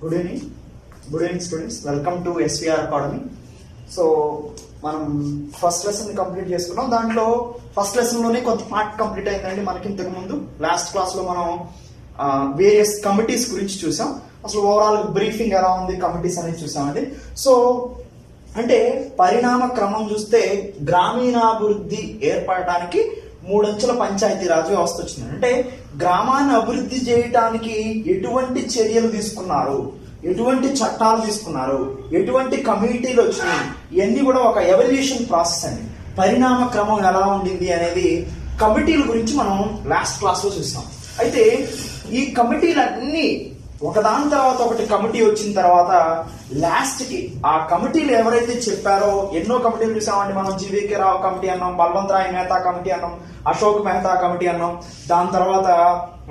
Good evening good evening students welcome to SVR academy so మనం first lesson complete చేసుకున్నాం. దాంట్లో first లెసన్లోనే కొంత part complete అయిందండి మనకి ఇంతకు ముందు. లాస్ట్ క్లాస్లో మనం వేరియస్ కమిటీస్ గురించి చూసాం. అసలు ఓవరాల్ బ్రీఫింగ్ ఎలా ఉంది కమిటీస్ అనేది చూసామండి. సో అంటే పరిణామ క్రమం చూస్తే గ్రామీణాభివృద్ధి ఏర్పడటానికి మూడంచెల పంచాయతీ రాజ్ వ్యవస్థ వచ్చింది. అంటే గ్రామాన్ని అభివృద్ధి చేయటానికి ఎటువంటి చర్యలు తీసుకున్నారు? ఎటువంటి చట్టాలు తీసుకున్నారు? ఎటువంటి కమిటీలు వచ్చినాయి? ఇవన్నీ కూడా ఒక ఎవల్యూషన్ ప్రాసెస్ అండి. పరిణామ క్రమం ఎలా ఉండింది అనేది కమిటీల గురించి మనం లాస్ట్ క్లాస్లో చూసాం. అయితే ఈ కమిటీలన్నీ ఒకదాని తర్వాత ఒకటి కమిటీ వచ్చిన తర్వాత లాస్ట్కి ఆ కమిటీలు ఎవరైతే చెప్పారో ఎన్నో కమిటీలు చూసామండి మనం. జీవీకే రావు కమిటీ అన్నాం బల్వంత్ రాయ్ మెహతా కమిటీ అన్నాం అశోక్ మెహతా కమిటీ అన్నాం. దాని తర్వాత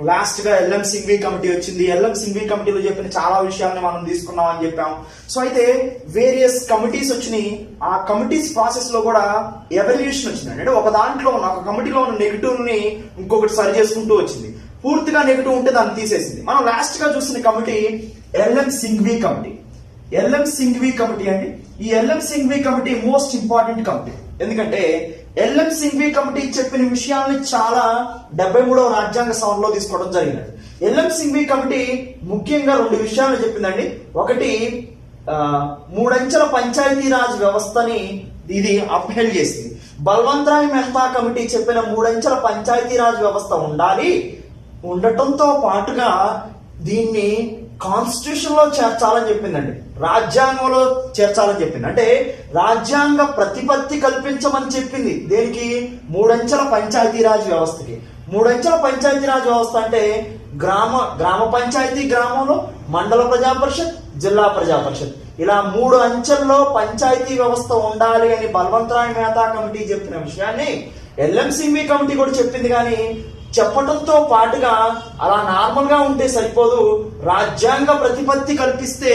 లాస్ట్గా ఎల్ఎం సింగ్వి కమిటీ వచ్చింది. ఎల్ఎం సింగ్వి కమిటీలో చెప్పిన చాలా విషయాల్ని మనం తీసుకున్నాం అని చెప్పాం. సో అయితే వేరియస్ కమిటీస్ వచ్చినాయి. ఆ కమిటీస్ ప్రాసెస్లో కూడా ఎవల్యూషన్ వచ్చింది అంటే ఒక దాంట్లో ఉన్న ఒక కమిటీలో ఉన్న నెగిటివ్ని ఇంకొకటి సరి చేసుకుంటూ వచ్చింది. పూర్తిగా నెగిటివ్ ఉంటే దాన్ని తీసేసింది. మనం లాస్ట్గా చూసిన committee LM Singhvi committee LM Singhvi committee అండి ఈ LM Singhvi committee most important committee ఎందుకంటే ఎల్ఎం సింఘ్వి కమిటీ చెప్పిన విషయాల్ని చాలా డెబ్బై మూడవ రాజ్యాంగ సభలో తీసుకోవడం జరిగింది. ఎల్ఎం సింఘ్వి కమిటీ ముఖ్యంగా రెండు విషయాలు చెప్పిందండి. ఒకటి మూడంచెల పంచాయతీరాజ్ వ్యవస్థని ఇది అప్హెల్డ్ చేసింది. బల్వంతరాయ్ మెహతా కమిటీ చెప్పిన మూడంచెల పంచాయతీరాజ్ వ్యవస్థ ఉండాలి. ఉండటంతో పాటుగా దీన్ని కాన్స్టిట్యూషన్లో చేర్చాలని చెప్పిందండి. రాజ్యాంగంలో చేర్చాలని చెప్పింది. అంటే రాజ్యాంగ ప్రతిపత్తి కల్పించమని చెప్పింది. దేనికి? మూడంచెల పంచాయతీరాజ్ వ్యవస్థకి. మూడంచెల పంచాయతీరాజ్ వ్యవస్థ అంటే గ్రామ గ్రామ పంచాయతీ గ్రామంలో మండల ప్రజా పరిషత్ జిల్లా ప్రజా పరిషత్ ఇలా మూడు అంచెల్లో పంచాయతీ వ్యవస్థ ఉండాలి అని బల్వంతరాయ్ మెహతా కమిటీ చెప్పిన విషయాన్ని ఎల్ఎంసిబి కమిటీ కూడా చెప్పింది. కానీ చెప్పడంతో పాటుగా అలా నార్మల్గా ఉంటే సరిపోదు. రాజ్యాంగ ప్రతిపత్తి కల్పిస్తే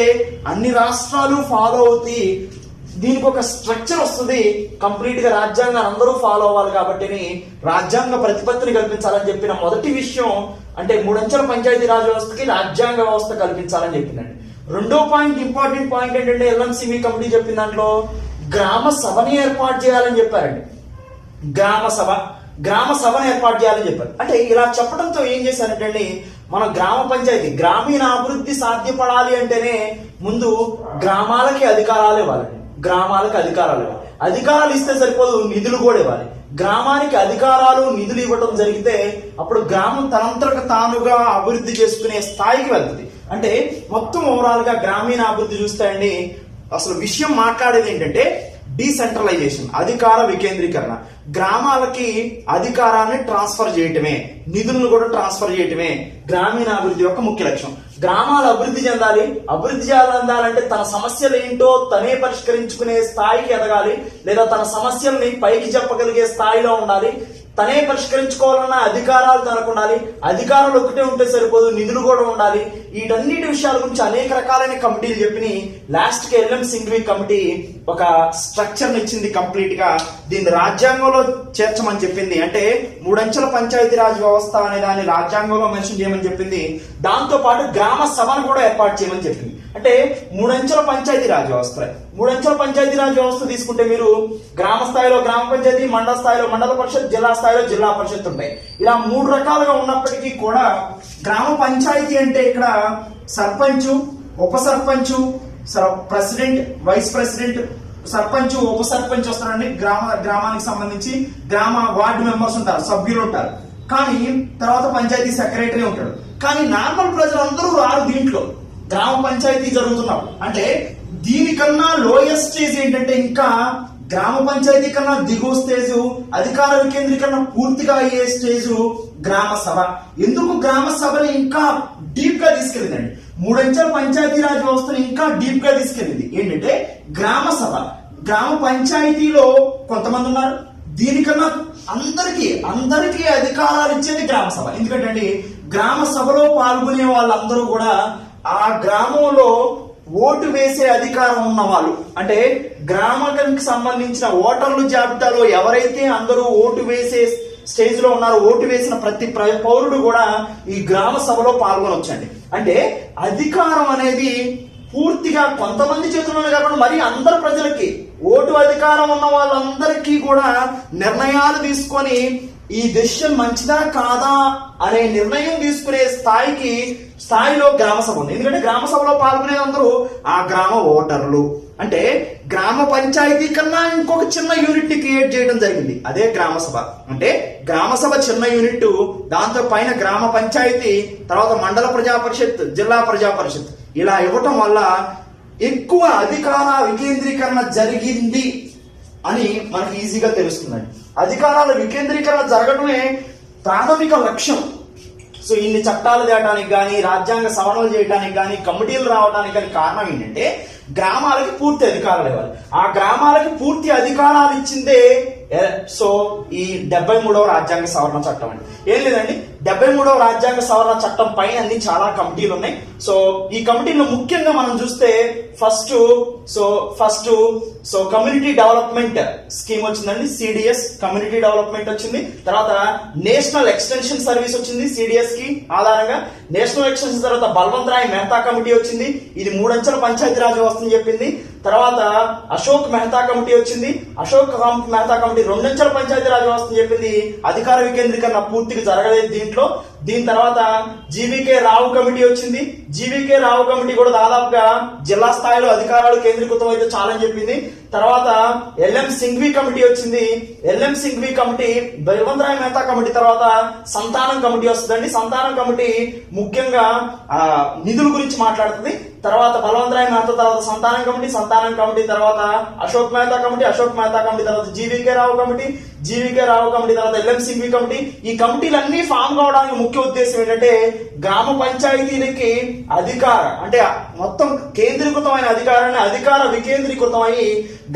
అన్ని రాష్ట్రాలు ఫాలో అవుతాయి. దీనికి ఒక స్ట్రక్చర్ వస్తుంది. కంప్లీట్గా రాజ్యాంగం రాజ్యాంగాన్ని అందరూ ఫాలో అవ్వాలి కాబట్టి రాజ్యాంగ ప్రతిపత్తిని కల్పించాలని చెప్పిన మొదటి విషయం అంటే మూడంచెల పంచాయతీ రాజ్ వ్యవస్థకి రాజ్యాంగ వ్యవస్థ కల్పించాలని చెప్పిందండి రెండో పాయింట్ ఇంపార్టెంట్ పాయింట్ ఏంటంటే ఎల్ఎంసివి కమిటీ చెప్పిన దాంట్లో గ్రామ సభని ఏర్పాటు చేయాలని చెప్పారండి. గ్రామ సభ. గ్రామ సభను ఏర్పాటు చేయాలని చెప్పారు. అంటే ఇలా చెప్పడంతో ఏం చేశారంటే మన గ్రామ పంచాయతీ గ్రామీణ అభివృద్ధి సాధ్యపడాలి అంటేనే ముందు గ్రామాలకి అధికారాలు ఇవ్వాలండి గ్రామాలకి అధికారాలు ఇవ్వాలి. అధికారాలు ఇస్తే సరిపోదు నిధులు కూడా ఇవ్వాలి. గ్రామానికి అధికారాలు నిధులు ఇవ్వడం జరిగితే అప్పుడు గ్రామం తనంతరకు తానుగా అభివృద్ధి చేసుకునే స్థాయికి వెళ్తుంది. అంటే మొత్తం ఓవరాల్గా గ్రామీణ అభివృద్ధి చూస్తే అండి అసలు విషయం మాట్లాడేది ఏంటంటే డీసెంట్రలైజేషన్ అధికార వికేంద్రీకరణ. గ్రామాలకి అధికారాన్ని ట్రాన్స్ఫర్ చేయటమే నిధులను కూడా ట్రాన్స్ఫర్ చేయటమే గ్రామీణాభివృద్ధి యొక్క ముఖ్య లక్ష్యం. గ్రామాలు అభివృద్ధి చెందాలి అభివృద్ధి చెందాలంటే తన సమస్యలు ఏంటో తనే పరిష్కరించుకునే స్థాయికి ఎదగాలి లేదా తన సమస్యల్ని పైకి చెప్పగలిగే స్థాయిలో ఉండాలి. తనే పరిష్కరించుకోవాలన్న అధికారాలు తనకు ఉండాలి. అధికారాలు ఒకటే ఉంటే సరిపోదు నిధులు కూడా ఉండాలి. వీటన్నిటి విషయాల గురించి అనేక రకాలైన కమిటీలు చెప్పినాయి లాస్ట్కి ఎల్ఎం సింఘ్వి కమిటీ ఒక స్ట్రక్చర్ ఇచ్చింది కంప్లీట్గా దీన్ని రాజ్యాంగంలో చేర్చమని చెప్పింది. అంటే మూడంచెల పంచాయతీరాజ్ వ్యవస్థ అనే దాన్ని రాజ్యాంగంలో మెన్షన్ చేయమని చెప్పింది. దాంతో పాటు గ్రామ సభను కూడా ఏర్పాటు చేయమని చెప్పింది. అంటే మూడంచెల పంచాయతీరాజ్ వ్యవస్థ మూడంచెల పంచాయతీరాజ్ వ్యవస్థ తీసుకుంటే మీరు గ్రామ స్థాయిలో గ్రామ పంచాయతీ మండల స్థాయిలో మండల పరిషత్ జిల్లా స్థాయిలో జిల్లా పరిషత్ ఉంటాయి ఇలా మూడు రకాలుగా ఉన్నప్పటికీ కూడా గ్రామ పంచాయతీ అంటే ఇక్కడ సర్పంచ్ ఉప sarpanch president vice president sarpanch ఉప సర్పంచ్ వస్తారండి. గ్రామ గ్రామానికి సంబంధించి గ్రామ వార్డు మెంబర్స్ ఉంటారు సభ్యులు ఉంటారు. కానీ తర్వాత పంచాయతీ సెక్రటరీ ఉంటాడు. కానీ నార్మల్ ప్రజలందరూ రారు దీంట్లో. గ్రామ పంచాయతీ జరుగుతున్నప్పుడు అంటే దీనికన్నా లోయెస్ట్ స్టేజ్ ఏంటంటే ఇంకా గ్రామ పంచాయతీ కన్నా దిగువ స్టేజ్ అధికార వికేంద్రీకరణ పూర్తిగా అయ్యే స్టేజ్ గ్రామ సభ. ఎందుకు గ్రామ సభని ఇంకా డీప్గా తీసుకెళ్ళిందండి? మూడంచెల పంచాయతీరాజ్ వ్యవస్థను ఇంకా డీప్గా తీసుకెళ్ళింది. ఏంటంటే గ్రామ సభ. గ్రామ పంచాయతీలో కొంతమంది ఉన్నారు. దీనికన్నా అందరికీ అందరికీ అధికారాలు ఇచ్చేది గ్రామ సభ. ఎందుకంటే అండి గ్రామ సభలో పాల్గొనే వాళ్ళందరూ కూడా ఆ గ్రామంలో ఓటు వేసే అధికారం ఉన్నవాళ్ళు. అంటే గ్రామానికి సంబంధించిన ఓటర్ల జాబితాలో ఎవరైతే అందరూ ఓటు వేసే స్టేజ్లో ఓటు వేసిన ప్రతి ప్ర- పౌరుడు కూడా ఈ గ్రామ సభలో పాల్గొనొచ్చండి. అంటే అధికారం అనేది పూర్తిగా కొంతమంది చేతుల్లోనే కాకుండా మరి అందరు ప్రజలకి ఓటు అధికారం ఉన్న వాళ్ళందరికీ కూడా నిర్ణయాలు తీసుకొని ఈ డెసిషన్ మంచిదా కాదా అనే నిర్ణయం తీసుకునే స్థాయికి స్థాయిలో గ్రామ సభ ఉంది. ఎందుకంటే గ్రామ సభలో పాల్గొనే అందరూ ఆ గ్రామ ఓటర్లు. అంటే గ్రామ పంచాయతీ కన్నా ఇంకొక చిన్న యూనిట్ని క్రియేట్ చేయడం జరిగింది. అదే గ్రామ సభ. అంటే గ్రామ సభ చిన్న యూనిట్ దాంతో పైన గ్రామ పంచాయతీ తర్వాత మండల ప్రజా పరిషత్ జిల్లా ప్రజా పరిషత్ ఇలా ఇవ్వటం వల్ల ఎక్కువ అధికార వికేంద్రీకరణ జరిగింది అని మనకి ఈజీగా తెలుస్తుందండి. అధికారాల వికేంద్రీకరణ జరగడమే ప్రాథమిక లక్ష్యం. సో ఇన్ని చట్టాలు తేయడానికి కానీ రాజ్యాంగ సవరణలు చేయడానికి కానీ కమిటీలు రావడానికి కానీ కారణం ఏంటంటే గ్రామాలకి పూర్తి అధికారాలు ఇవ్వాలి. ఆ గ్రామాలకి పూర్తి అధికారాలు ఇచ్చిందే సో ఈ డెబ్బై మూడవ రాజ్యాంగ సవరణ చట్టం అండి. ఏం లేదండి డెబ్బై మూడవ రాజ్యాంగ సవరణ చట్టం పైన అన్ని చాలా కమిటీలు ఉన్నాయి. సో ఈ కమిటీలో ముఖ్యంగా మనం చూస్తే first so first so community development scheme వచ్చిందండి సిడిఎస్ కమ్యూనిటీ డెవలప్మెంట్ వచ్చింది. తర్వాత నేషనల్ ఎక్స్టెన్షన్ సర్వీస్ వచ్చింది సిడిఎస్కి ఆధారంగా. నేషనల్ ఎక్స్టెన్షన్ తర్వాత బల్వంత్ రాయ్ మెహతా కమిటీ వచ్చింది. ఇది మూడంచెల పంచాయతీరాజ్ వ్యవస్థని చెప్పింది. తర్వాత అశోక్ మెహతా కమిటీ వచ్చింది. అశోక్ మెహతా కమిటీ రెండంచెల పంచాయతీరాజ్ వ్యవస్థ చెప్పింది. అధికార వికేంద్రీకరణ పూర్తిగా జరగలేదు దీంట్లో. దీని తర్వాత జీవీకే రావు కమిటీ వచ్చింది. జీవీకే రావు కమిటీ కూడా దాదాపుగా జిల్లా స్థాయిలో అధికారాలు కేంద్రీకృతం అయితే చాలని చెప్పింది. తర్వాత ఎల్ఎం సింఘ్వి కమిటీ వచ్చింది. LM Singhvi committee Balwant Rai Mehta committee తర్వాత సంతానం కమిటీ వస్తుందండి. సంతానం కమిటీ ముఖ్యంగా నిధుల గురించి మాట్లాడుతుంది. తర్వాత బలవంత్ రాయ్ తర్వాత సంతానం కమిటీ సంతానం కమిటీ తర్వాత అశోక్ మెహతా కమిటీ అశోక్ మెహతా కమిటీ తర్వాత GVK Rao committee GVK Rao committee తర్వాత ఎల్ఎం కమిటీ. ఈ కమిటీలన్నీ ఫామ్ కావడానికి ముఖ్య ఉద్దేశం ఏంటంటే గ్రామ పంచాయతీలకి అధికార అంటే మొత్తం కేంద్రీకృతమైన అధికారాన్ని అధికార వికేంద్రీకృతమై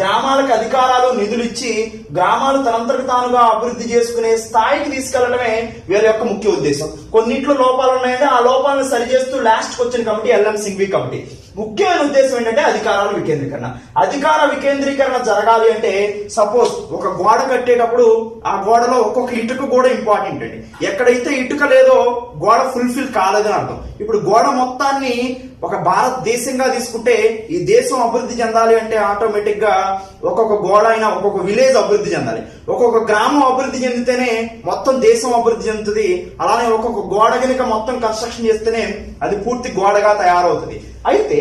గ్రామాలకు అధికారాలు నిధులు ఇచ్చి గ్రామాలు తనంతకు తానుగా అభివృద్ధి చేసుకునే స్థాయికి తీసుకెళ్ళడమే వీరి యొక్క ముఖ్య ఉద్దేశం. కొన్నిట్లో లోపాలు ఉన్నాయంటే ఆ లోపాలను సరిచేస్తూ లాస్ట్కి వచ్చిన కమిటీ ఎల్ఎం సింగ్వి కమిటీ. ముఖ్యమైన ఉద్దేశం ఏంటంటే అధికారాల వికేంద్రీకరణ. అధికార వికేంద్రీకరణ జరగాలి అంటే సపోజ్ ఒక గోడ కట్టేటప్పుడు ఆ గోడలో ఒక్కొక్క ఇటుక కూడా ఇంపార్టెంట్ అండి. ఎక్కడైతే ఇటుక లేదో గోడ ఫుల్ఫిల్ కాలేదని అర్థం. ఇప్పుడు గోడ మొత్తాన్ని ఒక భారతదేశంగా తీసుకుంటే ఈ దేశం అభివృద్ధి చెందాలి అంటే ఆటోమేటిక్గా ఒక్కొక్క గోడ అయినా ఒక్కొక్క విలేజ్ అభివృద్ధి చెందాలి. ఒక్కొక్క గ్రామం అభివృద్ధి చెందితేనే మొత్తం దేశం అభివృద్ధి చెందుతుంది. అలానే ఒక్కొక్క గోడ కనుక మొత్తం కన్స్ట్రక్షన్ చేస్తేనే అది పూర్తి గోడగా తయారవుతుంది. అయితే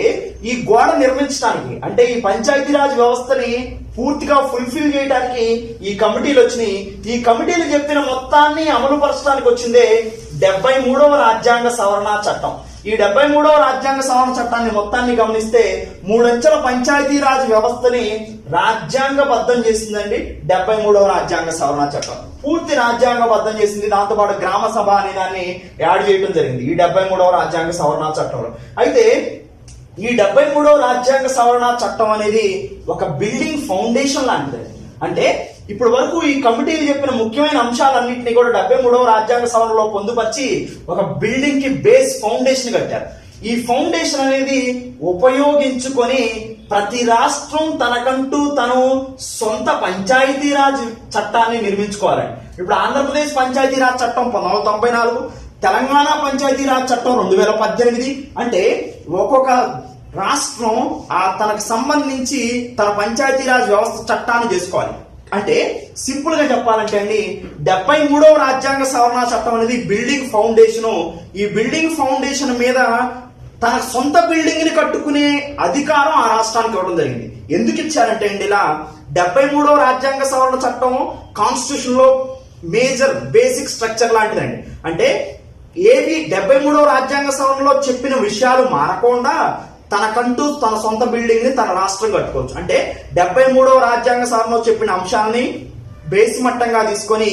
ఈ గోడ నిర్మించడానికి అంటే ఈ పంచాయతీరాజ్ వ్యవస్థని పూర్తిగా ఫుల్ఫిల్ చేయడానికి ఈ కమిటీలు వచ్చినాయి. ఈ కమిటీలు చెప్పిన మొత్తాన్ని అమలు పరచడానికి వచ్చిందే డెబ్బై మూడవ రాజ్యాంగ సవరణ చట్టం. ఈ డెబ్బై మూడవ రాజ్యాంగ సవరణ చట్టాన్ని మొత్తాన్ని గమనిస్తే మూడంచెల పంచాయతీరాజ్ వ్యవస్థని రాజ్యాంగబద్ధం చేసిందండి డెబ్బై మూడవ రాజ్యాంగ సవరణ చట్టం. పూర్తి రాజ్యాంగబద్ధం చేసింది దాంతోపాటు గ్రామ సభ అనే దాన్ని యాడ్ చేయడం జరిగింది ఈ డెబ్బై మూడవ రాజ్యాంగ సవరణ చట్టంలో. అయితే ఈ డెబ్బై మూడో రాజ్యాంగ సవరణ చట్టం అనేది ఒక బిల్డింగ్ ఫౌండేషన్ లాంటిది. అంటే ఇప్పటి వరకు ఈ కమిటీలు చెప్పిన ముఖ్యమైన అంశాలన్నింటినీ కూడా డెబ్బై మూడవ రాజ్యాంగ సవరణలో పొందుపరిచి ఒక బిల్డింగ్కి బేస్ ఫౌండేషన్ కట్టారు. ఈ ఫౌండేషన్ అనేది ఉపయోగించుకొని ప్రతి రాష్ట్రం తనకంటూ తను సొంత పంచాయతీరాజ్ చట్టాన్ని నిర్మించుకోవాలండి ఇప్పుడు ఆంధ్రప్రదేశ్ పంచాయతీరాజ్ చట్టం పంతొమ్మిది వందల తొంభై నాలుగు తెలంగాణ పంచాయతీరాజ్ చట్టం రెండు వేల పద్దెనిమిది. అంటే ఒక్కొక్క రాష్ట్రం ఆ తనకు సంబంధించి తన పంచాయతీరాజ్ వ్యవస్థ చట్టాన్ని చేసుకోవాలి. అంటే సింపుల్గా చెప్పాలంటే అండి డెబ్బై మూడవ రాజ్యాంగ సవరణ చట్టం అనేది బిల్డింగ్ ఫౌండేషన్. ఈ బిల్డింగ్ ఫౌండేషన్ మీద తన సొంత బిల్డింగ్ని కట్టుకునే అధికారం ఆ రాష్ట్రానికి ఇవ్వడం జరిగింది. ఎందుకు ఇచ్చారంటే అండి ఇలా డెబ్బై మూడవ రాజ్యాంగ సవరణ చట్టం కాన్స్టిట్యూషన్లో మేజర్ బేసిక్ స్ట్రక్చర్ లాంటిదండి. అంటే ఏవి డెబ్బై మూడవ రాజ్యాంగ సవరణలో చెప్పిన విషయాలు మారకుండా తనకంటూ తన సొంత బిల్డింగ్ని తన రాష్ట్రం కట్టుకోవచ్చు. అంటే డెబ్బై మూడవ రాజ్యాంగ సవరణలో చెప్పిన అంశాలని బేస్ మట్టంగా తీసుకొని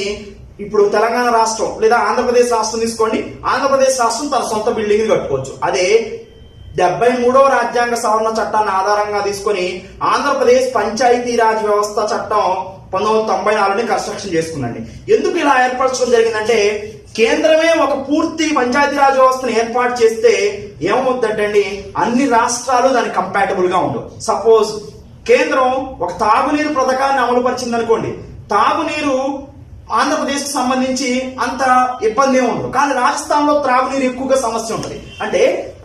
ఇప్పుడు తెలంగాణ రాష్ట్రం లేదా ఆంధ్రప్రదేశ్ రాష్ట్రం తీసుకోండి. ఆంధ్రప్రదేశ్ రాష్ట్రం తన సొంత బిల్డింగ్ని కట్టుకోవచ్చు. అదే డెబ్బై మూడవ రాజ్యాంగ సవరణ చట్టాన్ని ఆధారంగా తీసుకొని ఆంధ్రప్రదేశ్ పంచాయతీరాజ్ వ్యవస్థ చట్టం పంతొమ్మిది వందల తొంభై నాలుగుని కన్స్ట్రక్షన్ చేసుకుందండి. ఎందుకు ఇలా ఏర్పరచడం జరిగిందంటే కేంద్రమే ఒక పూర్తి పంచాయతీరాజ్ వ్యవస్థను ఏర్పాటు చేస్తే ఏమవుతుందంటే అన్ని రాష్ట్రాలు దానికి కంపాటబుల్గా ఉండవు. సపోజ్ కేంద్రం ఒక తాగునీరు పథకాన్ని అమలుపరిచింది అనుకోండి తాగునీరు ఆంధ్రప్రదేశ్ సంబంధించి అంత ఇబ్బంది ఏమి ఉండదు. కానీ రాజస్థాన్లో త్రాగునీరు ఎక్కువగా సమస్య ఉంటుంది. అంటే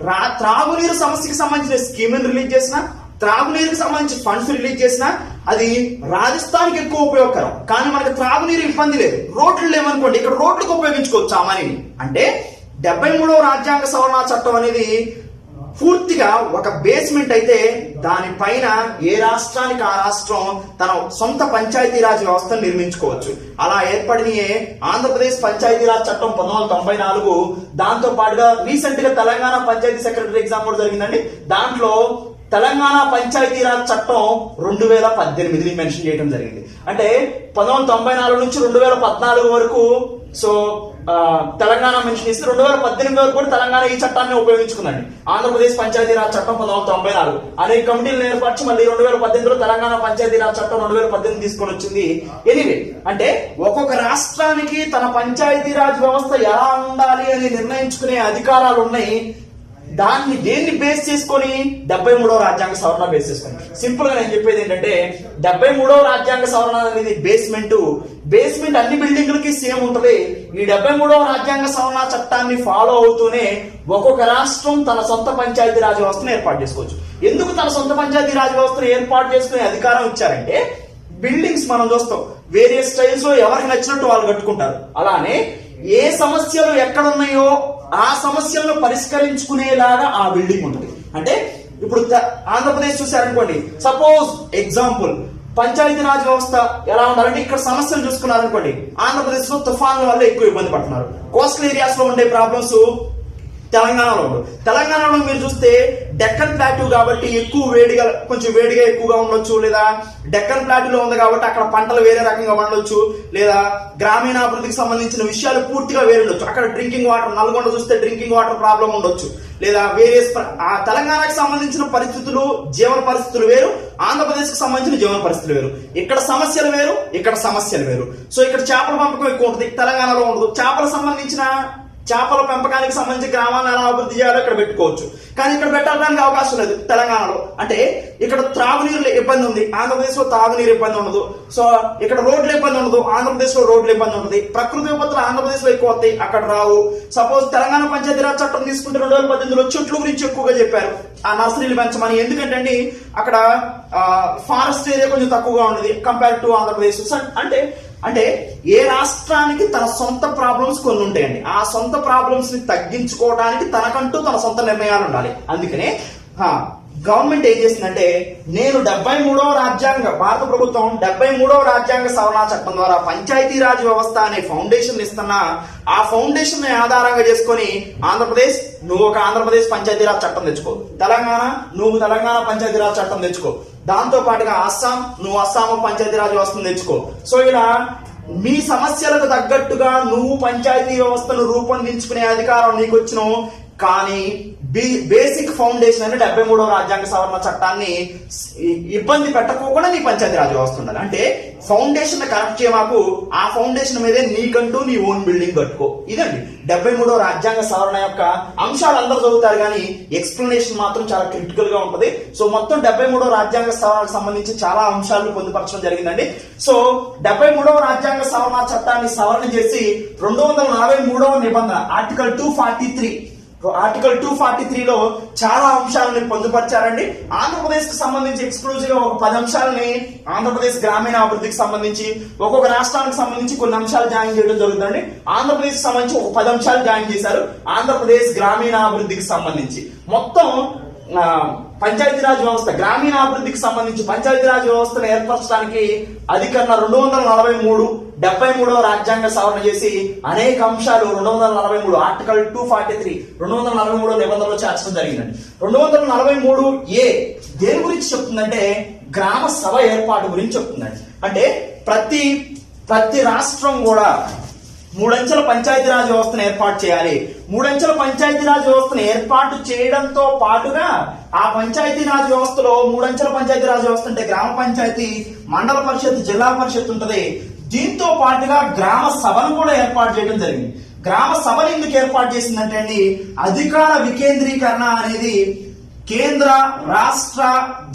రా త్రాగునీరు సమస్యకి సంబంధించిన స్కీమ్ రిలీజ్ చేసిన త్రాగునీరుకి సంబంధించి ఫండ్స్ రిలీజ్ చేసినా అది రాజస్థాన్కి ఎక్కువ ఉపయోగకరం. కానీ మనకి త్రాగునీరు ఇబ్బంది లేదు. రోడ్లు లేవనుకోండి ఇక్కడ రోడ్లకు ఉపయోగించుకోవచ్చు ఆ మనీని అంటే డెబ్బై మూడవ రాజ్యాంగ సవరణ చట్టం అనేది పూర్తిగా ఒక బేస్మెంట్ అయితే దానిపైన ఏ రాష్ట్రానికి ఆ రాష్ట్రం తన సొంత పంచాయతీరాజ్ వ్యవస్థను నిర్మించుకోవచ్చు. అలా ఏర్పడినయే ఆంధ్రప్రదేశ్ పంచాయతీరాజ్ చట్టం పంతొమ్మిది వందల తొంభై నాలుగు. దాంతో పాటుగా రీసెంట్గా తెలంగాణ పంచాయతీ సెక్రటరీ ఎగ్జామ్ కూడా జరిగిందండి. దాంట్లో తెలంగాణ పంచాయతీరాజ్ చట్టం రెండు వేల పద్దెనిమిదిని మెన్షన్ చేయడం జరిగింది. అంటే పంతొమ్మిది వందల తొంభై నాలుగు నుంచి రెండు వేల పద్నాలుగు వరకు సో తెలంగాణ మెన్షన్ చేసి రెండు వేల పద్దెనిమిది వరకు కూడా తెలంగాణ ఈ చట్టాన్ని ఉపయోగించుకుందండి ఆంధ్రప్రదేశ్ పంచాయతీరాజ్ చట్టం పంతొమ్మిది వందల తొంభై నాలుగు. అనేక కమిటీలు ఏర్పరిచి మళ్ళీ రెండు వేల పద్దెనిమిదిలో తెలంగాణ పంచాయతీరాజ్ చట్టం రెండు వేల పద్దెనిమిది తీసుకొని వచ్చింది. ఎనివే అంటే ఒక్కొక్క రాష్ట్రానికి తన పంచాయతీరాజ్ వ్యవస్థ ఎలా ఉండాలి అని నిర్ణయించుకునే అధికారాలు ఉన్నాయి. దాన్ని దేన్ని బేస్ చేసుకొని? డెబ్బై మూడవ రాజ్యాంగ సవరణ బేస్ చేసుకొని. సింపుల్గా నేను చెప్పేది ఏంటంటే డెబ్బై మూడవ రాజ్యాంగ సవరణ అనేది బేస్మెంట్ బేస్మెంట్ అన్ని బిల్డింగ్లకి సేమ్ ఉంటది. ఈ డెబ్బై మూడవ రాజ్యాంగ సవరణ చట్టాన్ని ఫాలో అవుతూనే ఒక్కొక్క రాష్ట్రం తన సొంత పంచాయతీ రాజ్ వ్యవస్థను ఏర్పాటు చేసుకోవచ్చు. ఎందుకు తన సొంత పంచాయతీ రాజ్ వ్యవస్థను ఏర్పాటు చేసుకునే అధికారం ఇచ్చారంటే బిల్డింగ్స్ మనం చూస్తాం. వేరియస్ స్టైల్స్లో ఎవరికి నచ్చినట్టు వాళ్ళు కట్టుకుంటారు. అలానే ఏ సమస్యలు ఎక్కడ ఉన్నాయో ఆ సమస్యలను పరిష్కరించుకునేలాగా ఆ బిల్డింగ్ ఉంటుంది. అంటే ఇప్పుడు ఆంధ్రప్రదేశ్ చూసారనుకోండి సపోజ్ ఎగ్జాంపుల్ పంచాయతీ రాజ్ వ్యవస్థ ఎలా ఉండాలంటే ఇక్కడ సమస్యలు చూసుకున్నారనుకోండి ఆంధ్రప్రదేశ్లో తుఫాన్ల వల్ల ఎక్కువ ఇబ్బంది పడుతున్నారు. కోస్టల్ ఏరియాస్లో ఉండే ప్రాబ్లమ్స్ తెలంగాణలో ఉండదు తెలంగాణలో మీరు చూస్తే డెక్కన్ ప్లాటివ్ కాబట్టి ఎక్కువ వేడిగా కొంచెం వేడిగా ఎక్కువగా ఉండొచ్చు లేదా డెక్కన్ ప్లాట్యూలో ఉంది కాబట్టి అక్కడ పంటలు వేరే రకంగా పండొచ్చు లేదా గ్రామీణాభివృద్ధికి సంబంధించిన విషయాలు పూర్తిగా వేరే ఉండొచ్చు. అక్కడ డ్రింకింగ్ వాటర్ నల్గొండ చూస్తే డ్రింకింగ్ వాటర్ ప్రాబ్లం ఉండొచ్చు లేదా వేరే ఆ తెలంగాణకు సంబంధించిన పరిస్థితులు జీవన పరిస్థితులు వేరు ఆంధ్రప్రదేశ్కి సంబంధించిన జీవన పరిస్థితులు వేరు. ఇక్కడ సమస్యలు వేరు ఇక్కడ సమస్యలు వేరు. సో ఇక్కడ చేపల పెంపకం ఎక్కువ ఉంటుంది. తెలంగాణలో ఉండదు. చేపల సంబంధించిన చేపల పెంపకానికి సంబంధించి గ్రామాన్ని ఎలా అభివృద్ధి చేయాలో ఇక్కడ పెట్టుకోవచ్చు. కానీ ఇక్కడ పెట్టడానికి అవకాశం లేదు తెలంగాణలో. అంటే ఇక్కడ త్రాగునీరు ఇబ్బంది ఉంది ఆంధ్రప్రదేశ్లో తాగునీరు ఇబ్బంది ఉండదు. సో ఇక్కడ రోడ్ల ఇబ్బంది ఉండదు ఆంధ్రప్రదేశ్లో రోడ్లు రోడ్ల ఇబ్బంది ఉండదు. ప్రకృతి విపత్తులు ఆంధ్రప్రదేశ్లో ఎక్కువ వస్తాయి అక్కడ రావు. సపోజ్ తెలంగాణ పంచాయతీరాజ్ చట్టం తీసుకుంటే రెండు వేల పద్దెనిమిదిలో చెట్ల గురించి ఎక్కువగా చెప్పారు. ఆ నర్సరీలు పెంచమని. ఎందుకంటే అక్కడ ఫారెస్ట్ ఏరియా కొంచెం తక్కువగా ఉండదు కంపేర్ టు ఆంధ్రప్రదేశ్. అంటే అంటే ఏ రాష్ట్రానికి తన సొంత ప్రాబ్లమ్స్ కొన్ని ఉంటాయండి. ఆ సొంత ప్రాబ్లమ్స్ని తగ్గించుకోవడానికి తనకంటూ తన సొంత నిర్ణయాలు ఉండాలి. అందుకనే గవర్నమెంట్ ఏం చేసిందంటే నేను డెబ్బై మూడవ రాజ్యాంగ భారత ప్రభుత్వం డెబ్బై మూడవ రాజ్యాంగ సవరణ చట్టం ద్వారా పంచాయతీ రాజ్ వ్యవస్థ అనే ఫౌండేషన్ ఇస్తున్నా. ఆ ఫౌండేషన్ ఆధారంగా చేసుకొని ఆంధ్రప్రదేశ్ నువ్వు ఒక ఆంధ్రప్రదేశ్ పంచాయతీరాజ్ చట్టం తెచ్చుకో. తెలంగాణ నువ్వు తెలంగాణ పంచాయతీరాజ్ చట్టం తెచ్చుకో. దాంతో పాటుగా అస్సాం నువ్వు అస్సాం పంచాయతీరాజ్ వ్యవస్థను తెచ్చుకో. సో ఇలా మీ సమస్యలకు తగ్గట్టుగా నువ్వు పంచాయతీ వ్యవస్థను రూపొందించుకునే అధికారం నీకు వచ్చినావు కానీ బేసిక్ ఫౌండేషన్ అని డెబ్బై మూడవ రాజ్యాంగ సవరణ చట్టాన్ని ఇబ్బంది పెట్టకోకుండా నీ పంచాయతీ రాజు వ్యవస్థ ఉండాలి అంటే ఫౌండేషన్ కరెక్ట్ చేయమాకు ఆ ఫౌండేషన్ మీదే నీకంటూ నీ ఓన్ బిల్డింగ్ కట్టుకో. ఇదండి. డెబ్బై మూడవ రాజ్యాంగ సవరణ యొక్క అంశాలు అందరూ చదువుతారు కానీ ఎక్స్ప్లెనేషన్ మాత్రం చాలా క్రిటికల్గా ఉంటుంది. సో మొత్తం డెబ్బై మూడవ రాజ్యాంగ సవరణకు సంబంధించి చాలా అంశాలను పొందుపరచడం జరిగిందండి. సో డెబ్బై మూడవ రాజ్యాంగ సవరణ చట్టాన్ని సవరణ చేసి రెండు వందల నలభై మూడవ నిబంధన article two forty three article two forty త్రీలో చాలా అంశాలని పొందుపరిచారండి. ఆంధ్రప్రదేశ్కి సంబంధించి ఎక్స్క్లూజివ్గా ఒక పది అంశాలని ఆంధ్రప్రదేశ్ గ్రామీణ అభివృద్ధికి సంబంధించి ఒక్కొక్క రాష్ట్రానికి సంబంధించి కొన్ని అంశాలు జాయిన్ చేయడం జరుగుతుందండి. ఆంధ్రప్రదేశ్ సంబంధించి ఒక పది అంశాలు జాయిన్ చేశారు. ఆంధ్రప్రదేశ్ గ్రామీణ అభివృద్ధికి సంబంధించి. మొత్తం పంచాయతీరాజ్ వ్యవస్థ గ్రామీణాభివృద్ధికి సంబంధించి పంచాయతీరాజ్ వ్యవస్థను ఏర్పరచడానికి అధికరణ రెండు వందల నలభై మూడు డెబ్బై మూడవ రాజ్యాంగ సవరణ చేసి అనేక అంశాలు రెండు వందల నలభై మూడు ఆర్టికల్ టూ ఫార్టీ త్రీ రెండు వందల నలభై మూడు నిబంధనలు చేర్చడం జరిగిందండి. రెండు వందల నలభై మూడు ఏ దేని గురించి చెప్తుందంటే గ్రామ సభ ఏర్పాటు గురించి చెప్తుందండి. అంటే ప్రతి ప్రతి రాష్ట్రం కూడా మూడంచెల పంచాయతీరాజ్ వ్యవస్థను ఏర్పాటు చేయాలి. మూడంచెల పంచాయతీరాజ్ వ్యవస్థను ఏర్పాటు చేయడంతో పాటుగా ఆ పంచాయతీరాజ్ వ్యవస్థలో మూడంచెల పంచాయతీరాజ్ వ్యవస్థ అంటే గ్రామ పంచాయతీ మండల పరిషత్ జిల్లా పరిషత్ ఉంటుంది. దీంతో పాటుగా గ్రామ సభను కూడా ఏర్పాటు చేయడం జరిగింది. గ్రామ సభను ఎందుకు ఏర్పాటు చేసిందంటే అండి అధికార వికేంద్రీకరణ అనేది కేంద్ర రాష్ట్ర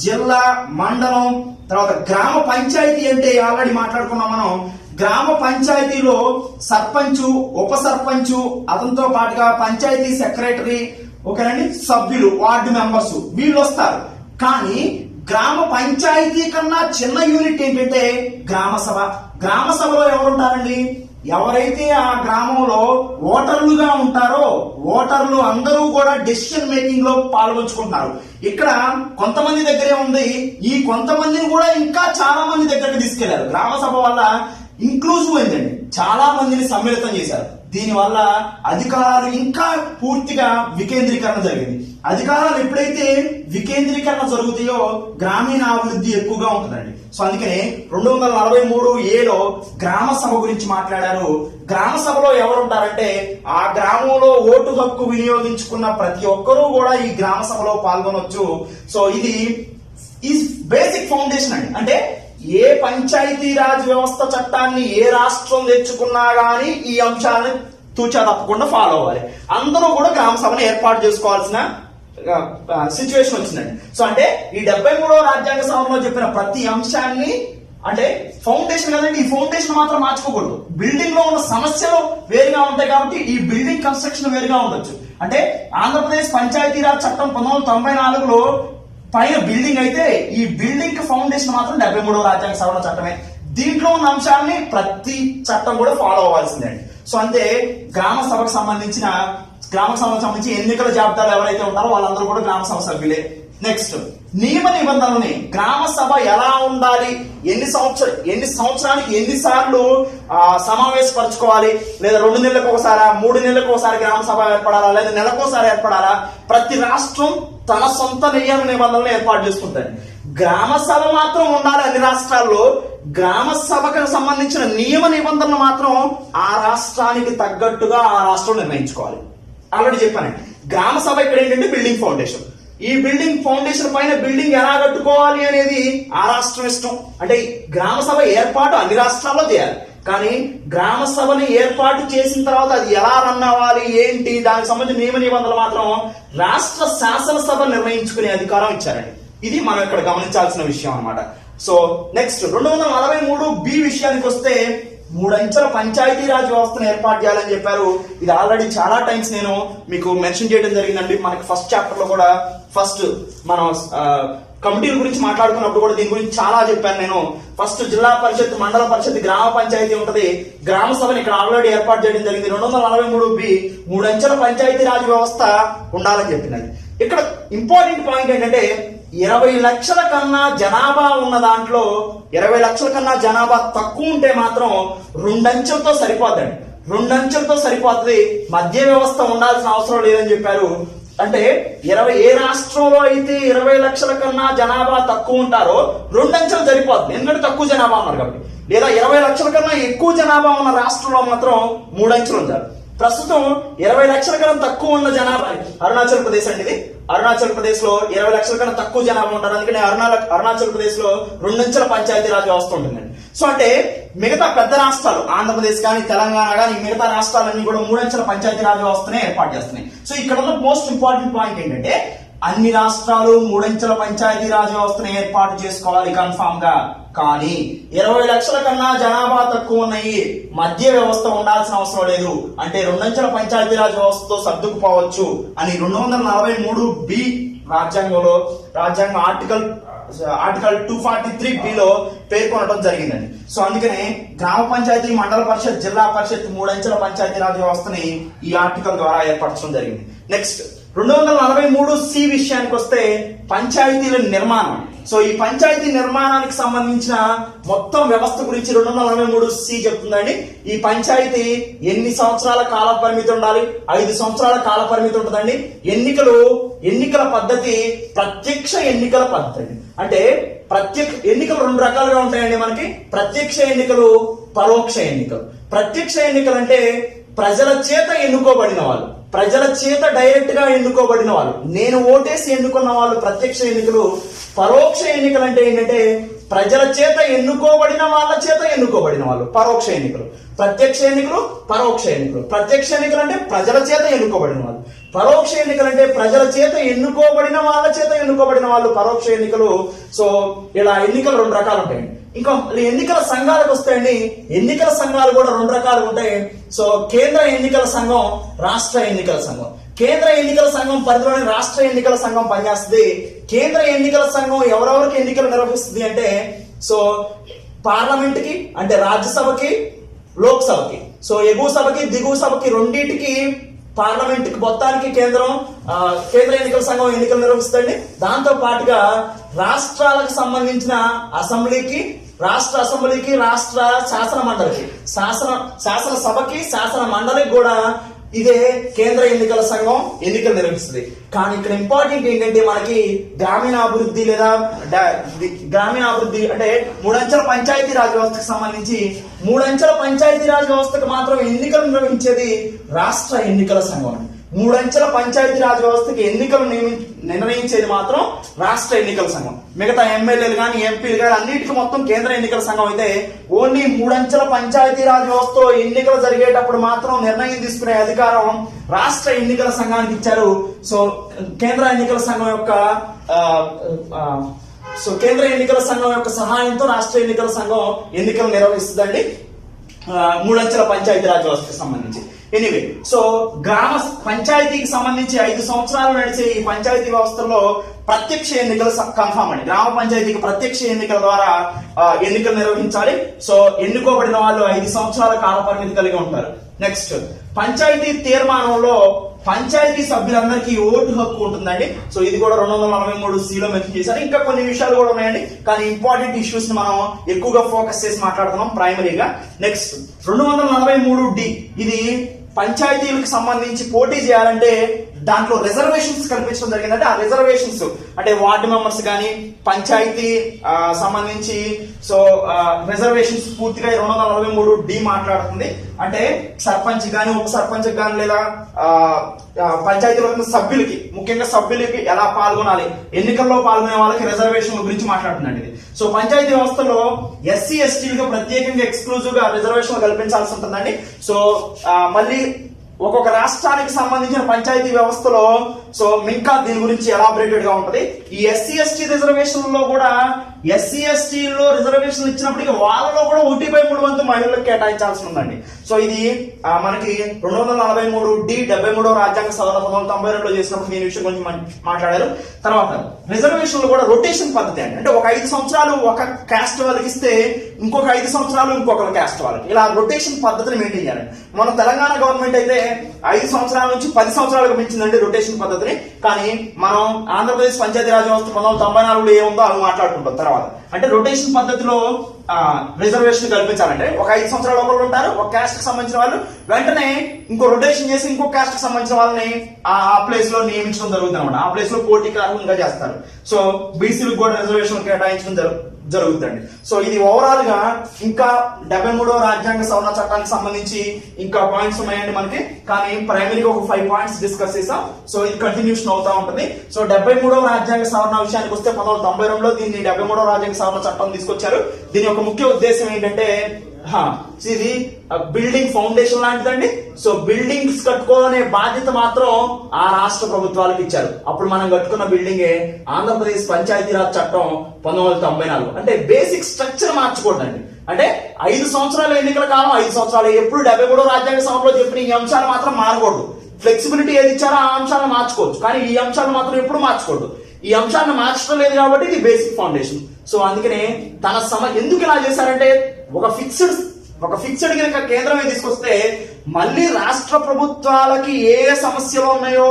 జిల్లా మండలం తర్వాత గ్రామ పంచాయతీ అంటే ఆల్రెడీ మాట్లాడుకున్నాం మనం. గ్రామ పంచాయతీలో సర్పంచు ఉప సర్పంచు అతనితో పాటుగా పంచాయతీ సెక్రటరీ ఓకేనండి సభ్యులు వార్డు మెంబర్స్ వీళ్ళు వస్తారు. కానీ గ్రామ పంచాయతీ కన్నా చిన్న యూనిట్ ఏంటంటే గ్రామ సభ. గ్రామ సభలో ఎవరుంటారండి? ఎవరైతే ఆ గ్రామంలో ఓటర్లుగా ఉంటారో ఓటర్లు అందరూ కూడా డెసిషన్ మేకింగ్లో పాల్గొంచుకుంటారు ఇక్కడ కొంతమంది దగ్గరే ఉంది. ఈ కొంతమందిని కూడా ఇంకా చాలా మంది దగ్గరికి తీసుకెళ్ళారు. గ్రామ సభ వల్ల ఇంక్లూజివ్ అయిందండి. చాలా మందిని సమ్మిళితం చేశారు. దీనివల్ల అధికారాలు ఇంకా పూర్తిగా వికేంద్రీకరణ జరిగింది. అధికారాలు ఎప్పుడైతే వికేంద్రీకరణ జరుగుతాయో గ్రామీణ అభివృద్ధి ఎక్కువగా ఉంటుందండి. సో అందుకనే రెండు వందల నలభై మూడు ఏలో గ్రామ సభ గురించి మాట్లాడారు. గ్రామ సభలో ఎవరు ఉంటారంటే ఆ గ్రామంలో ఓటు హక్కు వినియోగించుకున్న ప్రతి ఒక్కరూ కూడా ఈ గ్రామ సభలో పాల్గొనవచ్చు సో ఇది ఈ బేసిక్ ఫౌండేషన్ అండి. అంటే ఏ పంచాయతీ రాజ్ వ్యవస్థ చట్టాన్ని ఏ రాష్ట్రం తెచ్చుకున్నా కానీ ఈ అంశాలను తూచా తప్పకుండా ఫాలో అవ్వాలి. అందరూ కూడా గ్రామ సభను ఏర్పాటు చేసుకోవాల్సిన సిచ్యువేషన్ వచ్చిందండి. సో అంటే ఈ డెబ్బై మూడవ రాజ్యాంగ సభలో చెప్పిన ప్రతి అంశాన్ని అంటే ఫౌండేషన్ కదండి ఈ ఫౌండేషన్ మాత్రం మార్చుకోకూడదు. బిల్డింగ్లో ఉన్న సమస్యలు వేరుగా ఉంటాయి కాబట్టి ఈ బిల్డింగ్ కన్స్ట్రక్షన్ వేరుగా ఉండొచ్చు. అంటే ఆంధ్రప్రదేశ్ పంచాయతీరాజ్ చట్టం పంతొమ్మిది వందల తొంభై నాలుగులో పైన బిల్డింగ్ అయితే ఈ బిల్డింగ్కి ఫౌండేషన్ మాత్రం డెబ్బై మూడవ రాజ్యాంగ సవరణ చట్టమే. దీంట్లో ఉన్న అంశాలని ప్రతి చట్టం కూడా ఫాలో అవ్వాల్సిందే అండి. సో అంతే గ్రామ సభకు సంబంధించిన గ్రామ సభకు సంబంధించి ఎన్నికల జాబితాలు ఎవరైతే ఉన్నారో వాళ్ళందరూ కూడా గ్రామ సభ సభ్యులే. నెక్స్ట్ నియమ నిబంధనలని గ్రామ సభ ఎలా ఉండాలి? ఎన్ని సంవత్సర ఎన్ని సంవత్సరానికి ఎన్నిసార్లు సమావేశపరచుకోవాలి? లేదా రెండు నెలలకు ఒకసారా? మూడు నెలలకు ఒకసారి గ్రామ సభ ఏర్పడాలా? లేదా నెలకోసారి ఏర్పడాలా? ప్రతి రాష్ట్రం తన సొంత నియమ నిబంధనలు ఏర్పాటు చేసుకుంటాయి గ్రామ సభ మాత్రం ఉండాలి అన్ని రాష్ట్రాల్లో. గ్రామ సభకు సంబంధించిన నియమ నిబంధనలు మాత్రం ఆ రాష్ట్రానికి తగ్గట్టుగా ఆ రాష్ట్రం నిర్ణయించుకోవాలి. ఆల్రెడీ చెప్పానండి గ్రామ సభ ఇక్కడ ఏంటంటే బిల్డింగ్ ఫౌండేషన్ ఈ బిల్డింగ్ ఫౌండేషన్ పైన బిల్డింగ్ ఎలా కట్టుకోవాలి అనేది ఆ రాష్ట్రం ఇష్టం. అంటే గ్రామ సభ ఏర్పాటు అన్ని రాష్ట్రాల్లో చేయాలి. కానీ గ్రామ సభని ఏర్పాటు చేసిన తర్వాత అది ఎలా రన్ అవ్వాలి ఏంటి దానికి సంబంధించిన నియమ నిబంధనలు మాత్రం రాష్ట్ర శాసనసభ నిర్ణయించుకునే అధికారం ఇచ్చారండి. ఇది మనం ఇక్కడ గమనించాల్సిన విషయం అన్నమాట. సో నెక్స్ట్ రెండు వందల నలభై మూడు బి విషయానికి వస్తే మూడంచెల పంచాయతీరాజ్ వ్యవస్థను ఏర్పాటు చేయాలని చెప్పారు. ఇది ఆల్రెడీ చాలా టైమ్స్ నేను మీకు మెన్షన్ చేయడం జరిగిందండి. మనకి ఫస్ట్ చాప్టర్లో కూడా ఫస్ట్ మనం కమిటీల గురించి మాట్లాడుకున్నప్పుడు కూడా దీని గురించి చాలా చెప్పాను నేను. ఫస్ట్ జిల్లా పరిషత్ మండల పరిషత్ గ్రామ పంచాయతీ ఉంటది. గ్రామ సభని ఇక్కడ ఆల్రెడీ ఏర్పాటు చేయడం జరిగింది. రెండు వందల నలభై మూడు బి మూడంచెల పంచాయతీరాజ్ వ్యవస్థ ఉండాలని చెప్పినది. ఇక్కడ ఇంపార్టెంట్ పాయింట్ ఏంటంటే ఇరవై లక్షల కన్నా జనాభా ఉన్న దాంట్లో ఇరవై లక్షల కన్నా జనాభా తక్కువ ఉంటే మాత్రం రెండంచెలతో సరిపోద్దండి. రెండంచెలతో సరిపోతుంది మధ్య వ్యవస్థ ఉండాల్సిన అవసరం లేదని చెప్పారు. అంటే ఇరవై ఏ రాష్ట్రంలో అయితే ఇరవై లక్షల కన్నా జనాభా తక్కువ ఉంటారో రెండంచెలు సరిపోతుంది ఎందుకంటే తక్కువ జనాభా ఉన్నారు కాబట్టి. లేదా ఇరవై లక్షల కన్నా ఎక్కువ జనాభా ఉన్న రాష్ట్రంలో మాత్రం మూడంచెలు ఉంటారు ప్రస్తుతం ఇరవై లక్షల కన్నా తక్కువ ఉన్న జనాభా అరుణాచల్ ప్రదేశ్ అండి ఇది. అరుణాచల్ ప్రదేశ్లో ఇరవై లక్షల కన్నా తక్కువ జనాభా ఉంటారు. అందుకని అరుణాచల్ అరుణాచల్ ప్రదేశ్లో రెండంచెల పంచాయతీరాజ్ వ్యవస్థ ఉంటుందండి. సో అంటే మిగతా పెద్ద రాష్ట్రాలు ఆంధ్రప్రదేశ్ కానీ తెలంగాణ కానీ మిగతా రాష్ట్రాలన్నీ కూడా మూడంచెల పంచాయతీరాజ్ వ్యవస్థనే ఏర్పాటు చేస్తున్నాయి. సో ఇక్కడ ఉన్న మోస్ట్ ఇంపార్టెంట్ పాయింట్ ఏంటంటే అన్ని రాష్ట్రాలు మూడంచెల పంచాయతీరాజ్ వ్యవస్థను ఏర్పాటు చేసుకోవాలి కన్ఫామ్గా కానీ ఇరవై లక్షల కన్నా జనాభా తక్కువ ఉన్నాయి. మధ్య వ్యవస్థ ఉండాల్సిన అవసరం లేదు. అంటే రెండంచెల పంచాయతీరాజ్ వ్యవస్థతో సర్దుకుపోవచ్చు అని రెండు వందల నలభై మూడు బి రాజ్యాంగంలో రాజ్యాంగ article article two forty three below పేర్కొనడం జరిగిందండి. సో అందుకనే గ్రామ పంచాయతీ మండల పరిషత్ జిల్లా పరిషత్ మూడంచెల పంచాయతీరాజ్ వ్యవస్థని ఈ ఆర్టికల్ ద్వారా ఏర్పరచడం జరిగింది. నెక్స్ట్ రెండు వందల నలభై మూడు సి విషయానికి వస్తే పంచాయతీల నిర్మాణం. సో ఈ పంచాయతీ నిర్మాణానికి సంబంధించిన మొత్తం వ్యవస్థ గురించి రెండు వందల నలభై మూడు సి చెప్తుందండి. ఈ పంచాయతీ ఎన్ని సంవత్సరాల కాల పరిమితి ఉండాలి? ఐదు సంవత్సరాల కాల పరిమితి ఉంటుందండి. ఎన్నికలు ఎన్నికల పద్ధతి ప్రత్యక్ష ఎన్నికల పద్ధతి. అంటే ప్రత్యక్ష ఎన్నికలు రెండు రకాలుగా ఉంటాయండి మనకి. ప్రత్యక్ష ఎన్నికలు పరోక్ష ఎన్నికలు. ప్రత్యక్ష ఎన్నికలు అంటే ప్రజల చేత ఎన్నుకోబడిన వాళ్ళు. ప్రజల చేత డైరెక్ట్గా ఎన్నుకోబడిన వాళ్ళు. నేను ఓటేసి ఎన్నుకున్న వాళ్ళు ప్రత్యక్ష ఎన్నికలు పరోక్ష ఎన్నికలు అంటే ఏంటంటే ప్రజల చేత ఎన్నుకోబడిన వాళ్ళ చేత ఎన్నుకోబడిన వాళ్ళు. పరోక్ష ఎన్నికలు. ప్రత్యక్ష ఎన్నికలు పరోక్ష ఎన్నికలు. ప్రత్యక్ష ఎన్నికలు అంటే ప్రజల చేత ఎన్నుకోబడిన వాళ్ళు. పరోక్ష ఎన్నికలు అంటే ప్రజల చేత ఎన్నుకోబడిన వాళ్ళ చేత ఎన్నుకోబడిన వాళ్ళు పరోక్ష ఎన్నికలు. సో ఇలా ఎన్నికలు రెండు రకాలు ఉంటాయండి. ఇంకా ఎన్నికల సంఘాలకు వస్తాయండి. ఎన్నికల సంఘాలు కూడా రెండు రకాలు ఉంటాయి. సో కేంద్ర ఎన్నికల సంఘం రాష్ట్ర ఎన్నికల సంఘం. కేంద్ర ఎన్నికల సంఘం పరిధిలోని రాష్ట్ర ఎన్నికల సంఘం పనిచేస్తుంది. కేంద్ర ఎన్నికల సంఘం ఎవరెవరికి ఎన్నికలు నిర్వహిస్తుంది అంటే సో పార్లమెంట్కి అంటే రాజ్యసభకి లోక్సభకి. సో ఎగువ సభకి దిగువ సభకి రెండింటికి పార్లమెంట్కి మొత్తానికి కేంద్రం కేంద్ర ఎన్నికల సంఘం ఎన్నికలు నిర్వహిస్తుంది దాంతో పాటుగా రాష్ట్రాలకు సంబంధించిన అసెంబ్లీకి రాష్ట్ర అసెంబ్లీకి రాష్ట్ర శాసన మండలికి శాసన శాసన సభకి శాసన మండలికి కూడా ఇదే కేంద్ర ఎన్నికల సంఘం ఎన్నికలు నిర్వహిస్తుంది కానీ ఇక్కడ ఇంపార్టెంట్ ఏంటంటే మనకి గ్రామీణాభివృద్ధి లేదా గ్రామీణాభివృద్ధి అంటే మూడంచెల పంచాయతీ రాజ్ వ్యవస్థకు సంబంధించి మూడంచెల పంచాయతీ రాజ్ వ్యవస్థకు మాత్రం ఎన్నికలు నిర్వహించేది రాష్ట్ర ఎన్నికల సంఘం అండి. మూడంచెల పంచాయతీ రాజ్ వ్యవస్థకి ఎన్నికలు నియమి నిర్ణయించేది మాత్రం రాష్ట్ర ఎన్నికల సంఘం. మిగతా ఎమ్మెల్యేలు కానీ ఎంపీలు కానీ అన్నిటికీ మొత్తం కేంద్ర ఎన్నికల సంఘం అయితే ఓన్లీ మూడంచెల పంచాయతీ రాజ్ వ్యవస్థలో ఎన్నికలు జరిగేటప్పుడు మాత్రం నిర్ణయం తీసుకునే అధికారం రాష్ట్ర ఎన్నికల సంఘానికి ఇచ్చారు. సో కేంద్ర ఎన్నికల సంఘం యొక్క సో కేంద్ర ఎన్నికల సంఘం యొక్క సహాయంతో రాష్ట్ర ఎన్నికల సంఘం ఎన్నికలు నిర్వహిస్తుందండి. మూడంచెల పంచాయతీ రాజ్ వ్యవస్థకు సంబంధించి. ఎనీవే సో గ్రామ పంచాయతీకి సంబంధించి ఐదు సంవత్సరాలు నడిచే ఈ పంచాయతీ వ్యవస్థలో ప్రత్యక్ష ఎన్నికలు కన్ఫామ్ అండి. గ్రామ పంచాయతీకి ప్రత్యక్ష ఎన్నికల ద్వారా ఎన్నికలు నిర్వహించాలి. సో ఎన్నుకోబడిన వాళ్ళు ఐదు సంవత్సరాల కాల పరిమితి కలిగి ఉంటారు. నెక్స్ట్ పంచాయతీ తీర్మానంలో పంచాయతీ సభ్యులందరికీ ఓటు హక్కు ఉంటుందండి. సో ఇది కూడా రెండు వందల నలభై మూడు సిలో మెన్షన్ చేశారు. ఇంకా కొన్ని విషయాలు కూడా ఉన్నాయండి. కానీ ఇంపార్టెంట్ ఇష్యూస్ని మనం ఎక్కువగా ఫోకస్ చేసి మాట్లాడుతున్నాం ప్రైమరీగా నెక్స్ట్ రెండు వందల నలభై మూడు డి ఇది పంచాయతీలకు సంబంధించి పోటీ చేయాలంటే దాంట్లో రిజర్వేషన్స్ కల్పించడం జరిగిందంటే ఆ రిజర్వేషన్స్ అంటే వార్డు మెంబర్స్ కానీ పంచాయతీ సంబంధించి సో రిజర్వేషన్స్ పూర్తిగా రెండు వందల నలభై మూడు డి మాట్లాడుతుంది. అంటే సర్పంచ్ కానీ ఉప సర్పంచ్ కానీ లేదా పంచాయతీలో ఉన్న సభ్యులకి ముఖ్యంగా సభ్యులకి ఎలా పాల్గొనాలి ఎన్నికల్లో పాల్గొనే వాళ్ళకి రిజర్వేషన్ల గురించి మాట్లాడుతుందండి సో పంచాయతీ వ్యవస్థలో ఎస్సీ ఎస్టీలకు ప్రత్యేకంగా ఎక్స్క్లూజివ్గా రిజర్వేషన్లు కల్పించాల్సి ఉంటుందండి. సో మళ్ళీ ఒక్కొక్క రాష్ట్రానికి సంబంధించిన పంచాయతీ వ్యవస్థలో సో ఇంకా దీని గురించి ఎలాబరేటెడ్గా ఉంటది. ఈ ఎస్సీ ఎస్టీ రిజర్వేషన్లో కూడా ఎస్సీ ఎస్టీలో రిజర్వేషన్ ఇచ్చినప్పటికీ వాళ్ళలో కూడా ఒకటి బై మూడు వంతు మహిళలకు కేటాయించాల్సి ఉందండి సో ఇది మనకి రెండు వందల నలభై మూడు డి డెబ్బై మూడో రాజ్యాంగ సవరణ పంతొమ్మిది వందల తొంభై రెండులో చేసినప్పుడు దీని విషయం గురించి మాట్లాడారు తర్వాత రిజర్వేషన్లు కూడా రొటేషన్ పద్ధతి అండి. అంటే ఒక ఐదు సంవత్సరాలు ఒక క్యాస్ట్ వాళ్ళకి ఇస్తే ఇంకొక ఐదు సంవత్సరాలు ఇంకొక క్యాస్ట్ వాళ్ళకి. ఇలా రొటేషన్ పద్ధతిని మెయింటైన్ చేయాలి. మన తెలంగాణ గవర్నమెంట్ అయితే ఐదు సంవత్సరాల నుంచి పది సంవత్సరాలకు మించిందండి రొటేషన్ పద్ధతిని. కానీ మనం ఆంధ్రప్రదేశ్ పంచాయతీరాజ్ వ్యవస్థ పంతొమ్మిది వందల తొంభై నాలుగులో ఏముందో అవి మాట్లాడుకుంటాం. తర్వాత అంటే రొటేషన్ పద్ధతిలో రిజర్వేషన్ కల్పించాలంటే ఒక ఐదు సంవత్సరాలు ఒకరు ఉంటారు ఒక క్యాస్ట్కి సంబంధించిన వాళ్ళు. వెంటనే ఇంకో రొటేషన్ చేసి ఇంకో క్యాస్ట్కి సంబంధించిన వాళ్ళని ఆ ప్లేస్లో నియమించడం జరుగుతుంది అనమాట ఆ ప్లేస్లో పోటీ కారణంగా చేస్తారు. సో బీసీలకు కూడా రిజర్వేషన్ కేటాయించడం జరు జరుగుతుంది సో ఇది ఓవరాల్గా ఇంకా డెబ్బై మూడవ రాజ్యాంగ సవరణ చట్టానికి సంబంధించి ఇంకా పాయింట్స్ ఉన్నాయండి మనకి. కానీ ప్రైమరీగా ఒక ఫైవ్ పాయింట్స్ డిస్కస్ చేసాం సో ఇది కంటిన్యూషన్ అవుతా ఉంటుంది. సో డెబ్బై మూడవ రాజ్యాంగ సవరణ విషయానికి వస్తే పంతొమ్మిది తొంభై రెండులో దీన్ని డెబ్బై మూడవ రాజ్యాంగ సవరణ చట్టం తీసుకొచ్చారు. దీని యొక్క ముఖ్య ఉద్దేశం ఏంటంటే ఇది బిల్డింగ్ ఫౌండేషన్ లాంటిదండి. సో బిల్డింగ్స్ కట్టుకోవాలనే బాధ్యత మాత్రం ఆ రాష్ట్ర ప్రభుత్వాలకు ఇచ్చారు. అప్పుడు మనం కట్టుకున్న బిల్డింగే ఆంధ్రప్రదేశ్ పంచాయతీరాజ్ చట్టం పంతొమ్మిది వందల తొంభై నాలుగు. అంటే బేసిక్ స్ట్రక్చర్ మార్చకూడదండి అంటే ఐదు సంవత్సరాలు ఎన్నికల కాలం ఐదు సంవత్సరాలు. ఎప్పుడు డెబ్బై మూడో రాజ్యాంగ సభలో చెప్పిన ఈ అంశాలు మాత్రం మారకూడదు. ఫ్లెక్సిబిలిటీ ఏది ఇచ్చారో ఆ అంశాలను మార్చుకోవచ్చు. కానీ ఈ అంశాలను మాత్రం ఎప్పుడు మార్చకూడదు ఈ అంశాన్ని మార్చడం లేదు కాబట్టి ఇది బేసిక్ ఫౌండేషన్ సో అందుకనే తన సమ ఎందుకు ఇలా చేశారంటే ఒక ఫిక్స్డ్ ఒక ఫిక్స్డ్ కనుక కేంద్రమే తీసుకొస్తే మళ్ళీ రాష్ట్ర ప్రభుత్వాలకి ఏ ఏ సమస్యలు ఉన్నాయో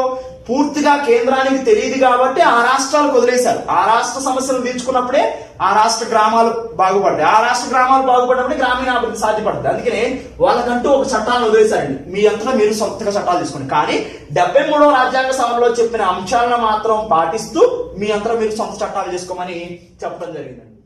పూర్తిగా కేంద్రానికి తెలియదు కాబట్టి ఆ రాష్ట్రాలకు వదిలేశారు. ఆ రాష్ట్ర సమస్యలు తీర్చుకున్నప్పుడే ఆ రాష్ట్ర గ్రామాలు బాగుపడతాయి. ఆ రాష్ట్ర గ్రామాలు బాగుపడినప్పుడే గ్రామీణాభివృద్ధి సాధ్యపడుతుంది. అందుకనే వాళ్ళకంటూ ఒక చట్టాలను వదిలేశారండి. మీ అంతా మీరు సొంతగా చట్టాలు తీసుకోండి. కానీ డెబ్బై మూడవ రాజ్యాంగ సభలో చెప్పిన అంశాలను మాత్రం పాటిస్తూ మీ అంతా మీరు సొంత చట్టాలు చేసుకోమని చెప్పడం జరిగిందండి.